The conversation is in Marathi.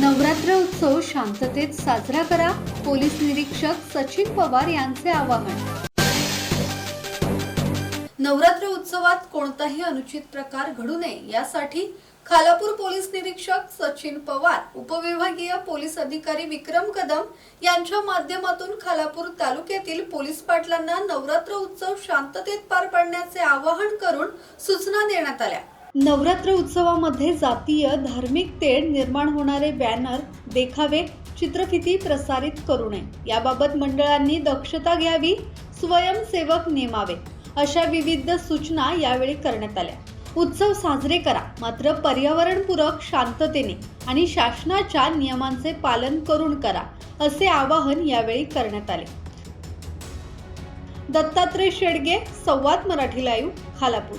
नवरात्र उत्सव शांततेत साजरा करा पोलीस निरीक्षक सचिन पवार यांचे आवाहन. नवरात्र उत्सवात कोणताही अनुचित प्रकार घडू नये यासाठी खालापूर पोलीस निरीक्षक सचिन पवार उपविभागीय पोलीस अधिकारी विक्रम कदम यांच्या माध्यमातून खालापूर तालुक्यातील पोलीस पाटलांना नवरात्र उत्सव शांततेत पार पाडण्याचे आवाहन करून सूचना देण्यात आल्या. नवरात्र उत्सवामध्ये जातीय धार्मिक तेढ निर्माण होणारे बॅनर देखावे चित्रफिती प्रसारित करू नये. याबाबत मंडळांनी दक्षता घ्यावी स्वयंसेवक नेमावे अशा विविध सूचना यावेळी करण्यात आल्या. उत्सव साजरे करा मात्र पर्यावरणपूरक शांततेने आणि शासनाच्या नियमांचे पालन करून करा असे आवाहन यावेळी करण्यात आले. दत्तात्रय शेडगे संवाद मराठी लाईव्ह खालापूर.